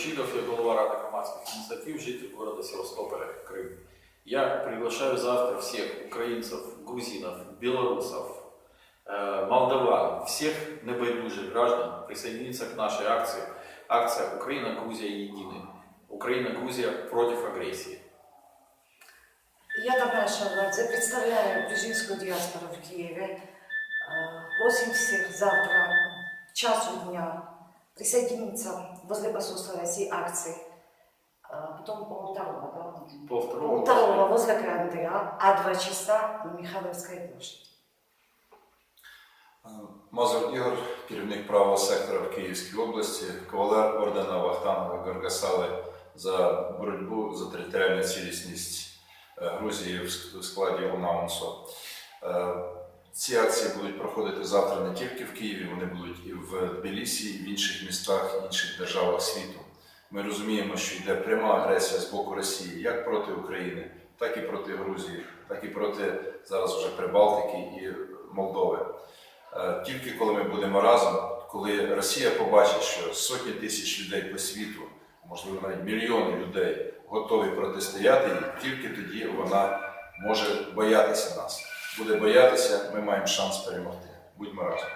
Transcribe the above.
Чидов, я голова Рады громадских инициатив, житель города Севастополя, Крым. Я приглашаю завтра всех украинцев, грузинов, белорусов, э, молдаван, всех небайдужих граждан присоединиться к нашей акции. Акция «Украина, Грузия едины». Украина, Грузия против агрессии. Я Тамара Шарладзе, представляю грузинскую диаспору в Киеве. Э, Просим всех завтра в часу дня присоединиться возле посольства России акции. Э, Потом по второго, да? По Пол второго возле КНДА, а два часа на Михайловской площади. Мазур Ігор, керівник правого сектора в Київській області, кавалер ордена Вахтанга Гаргасали за боротьбу за територіальну цілісність Грузії в в складі УНАУНСО. Ці акції будуть проходити завтра не тільки в Києві, вони будуть і в Тбілісі, і в інших містах, і інших державах світу. Ми розуміємо, що йде пряма агресія з боку Росії як проти України, так і проти Грузії, так і проти зараз вже Прибалтики і Молдови. Е, Тільки коли ми будемо разом, коли Росія побачить, що сотні тисяч людей по світу, можливо навіть мільйони людей готові протистояти тільки тоді вона може боятися нас. Буде боятися, ми маємо шанс перемогти. Будьмо разом.